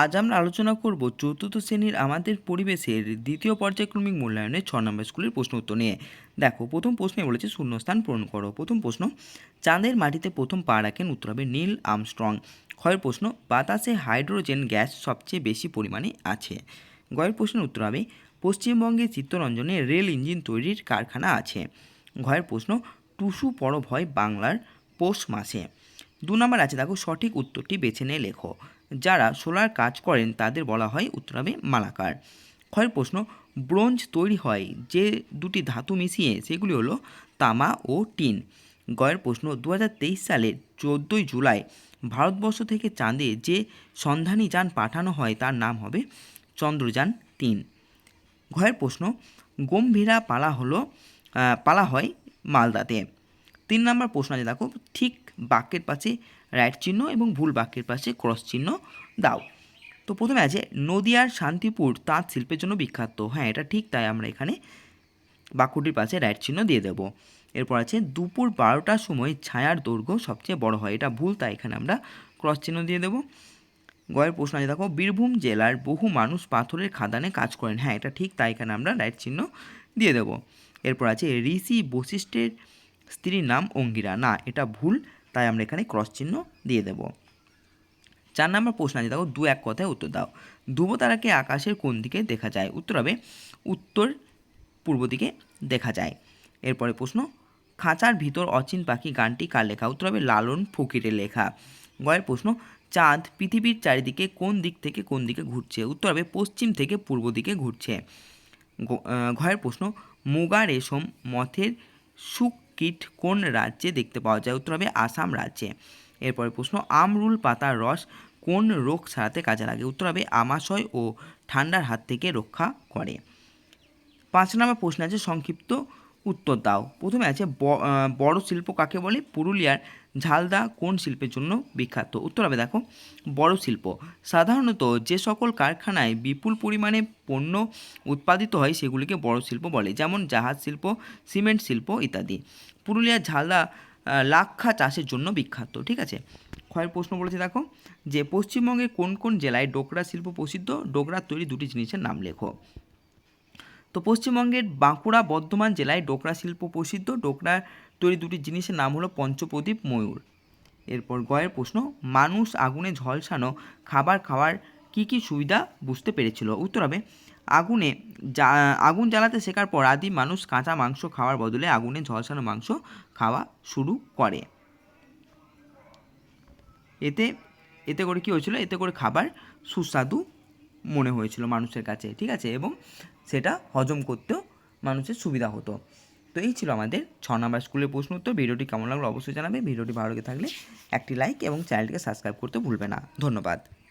আজ আমরা আলোচনা করব চতুর্থ শ্রেণির আমাদের পরিবেশের দ্বিতীয় পর্যায়ক্রমিক মূল্যায়নের ছ নম্বর স্কুলের প্রশ্ন উত্তর নিয়ে। দেখো, প্রথম প্রশ্নে বলেছে, শূন্যস্থান পূরণ করো। প্রথম প্রশ্ন, চাঁদের মাটিতে প্রথম পা রাখেন উত্তর হবে নীল আমস্ট্রং। ক্ষয়ের প্রশ্ন, বাতাসে হাইড্রোজেন গ্যাস সবচেয়ে বেশি পরিমাণে আছে। গয়ের প্রশ্নের উত্তর হবে, পশ্চিমবঙ্গে চিত্তরঞ্জনে রেল ইঞ্জিন তৈরির কারখানা আছে। ঘয়ের প্রশ্ন, টুসু পরব হয় বাংলার পৌষ মাসে। দু নম্বর আছে, দেখো, সঠিক উত্তরটি বেছে নিয়ে লেখো। যারা সোলার কাজ করেন তাদের বলা হয় উত্তর হবে মালাকার। ক্ষয়ের প্রশ্ন, ব্রোঞ্জ তৈরি হয় যে দুটি ধাতু মিশিয়ে সেগুলি হলো তামা ও টিন। গয়ের প্রশ্ন দু হাজার তেইশ সালের চোদ্দোই জুলাই ভারতবর্ষ থেকে চাঁদে যে সন্ধানী যান পাঠানো হয় তার নাম হবে চন্দ্রযান তিন। ঘয়ের প্রশ্ন, গম্ভীরা পালা হলো পালা হয় মালদাতে। তিন নম্বর প্রশ্ন আছে, দেখো, ঠিক বাক্যের পাশে রাইট চিহ্ন এবং ভুল বাক্যের পাশে ক্রস চিহ্ন দাও। তো প্রথমে আছে, নদিয়ার শান্তিপুর তাঁত শিল্পের জন্য বিখ্যাত। হ্যাঁ এটা ঠিক, তাই আমরা এখানে বাক্যটির পাশে রাইট চিহ্ন দিয়ে দেব। এরপর আছে, দুপুর বারোটার সময় ছায়ার দৈর্ঘ্য সবচেয়ে বড় হয়। এটা ভুল, তাই এখানে আমরা ক্রস চিহ্ন দিয়ে দেবো। গয়ের প্রশ্ন আছে, দেখো, বীরভূম জেলার বহু মানুষ পাথরের খাদানে কাজ করেন। হ্যাঁ এটা ঠিক, তাই এখানে আমরা রাইট চিহ্ন দিয়ে দেবো। এরপর আছে, ঋষি বশিষ্ঠের স্ত্রীর নাম অঙ্গিরা। না, এটা ভুল, তাই আমরা এখানে ক্রস চিহ্ন দিয়ে দেবো। চার নম্বর প্রশ্ন আছে, দেখো, দু এক কথায় উত্তর দাও। ধ্রুব তারাকে আকাশের কোন দিকে দেখা যায়? উত্তর হবে উত্তর পূর্ব দিকে দেখা যায়। এরপরে প্রশ্ন, খাঁচার ভিতর অচিন পাখি গানটি কার লেখা? উত্তর হবে লালন ফকিরের লেখা। গয়ের প্রশ্ন, চাঁদ পৃথিবীর চারিদিকে কোন দিক থেকে কোন দিকে ঘুরছে? উত্তর হবে পশ্চিম থেকে পূর্ব দিকে ঘুরছে। ঘয়ের প্রশ্ন, মুগা রেশম মথের সুখ কীট কোন রাজ্যে দেখতে পাওয়া যায়? উত্তর হবে আসাম রাজ্যে। এরপরে প্রশ্ন, আমরুল পাতার রস কোন রোগ সারাতে কাজে লাগে? উত্তর হবে আমাশয় ও ঠান্ডার হাত থেকে রক্ষা করে। পাঁচ নম্বর প্রশ্ন আছে, সংক্ষিপ্ত উত্তর দাও। প্রথমে আছে বড় শিল্প কাকে বলে? পুরুলিয়ার ঝালদা কোন শিল্পের জন্য বিখ্যাত? উত্তর হবে, দেখো, বড় শিল্প। সাধারণত যে সকল কারখানায় বিপুল পরিমাণে পণ্য উৎপাদিত হয়, সেগুলিকে বড় শিল্প বলে, যেমন জাহাজ শিল্প, সিমেন্ট শিল্প ইত্যাদি। পুরুলিয়ার ঝালদা লাক্ষা চাষের জন্য বিখ্যাত, ঠিক আছে? ক্ষয়ের প্রশ্ন বলেছে, দেখো, যে পশ্চিমবঙ্গের কোন কোন জেলায় ডোকরা শিল্প প্রসিদ্ধ? ডোকরার তৈরি দুটি জিনিসের নাম লেখো। তো পশ্চিমবঙ্গের বাঁকুড়া, বর্ধমান জেলায় ডোকরা শিল্প প্রসিদ্ধ। ডোকরা তৈরি দুটি জিনিসের নাম হলো পঞ্চপ্রদীপ ময়ূর। এরপর গয়ের প্রশ্ন, মানুষ আগুনে ঝলসানো খাবার খাওয়ার কি কি সুবিধা বুঝতে পেরেছিল? উত্তর হবে, আগুনে যা আগুন জ্বালাতে শেখার পর আদি মানুষ কাঁচা মাংস খাওয়ার বদলে আগুনে ঝলসানো মাংস খাওয়া শুরু করে। এতে এতে করে কী হয়েছিল? এতে করে খাবার সুস্বাদু মনে হয়েছিল মানুষের কাছে, ঠিক আছে? এবং সেটা হজম করতেও মানুষের সুবিধা হতো। তো এই ছিল আমাদের ছ নম্বর স্কুলের প্রশ্ন উত্তর। ভিডিওটি কেমন লাগল অবশ্যই জানাবে। ভিডিওটি ভালো লাগে থাকলে একটি লাইক এবং চ্যানেলটিকে সাবস্ক্রাইব করতে ভুলবে না। ধন্যবাদ।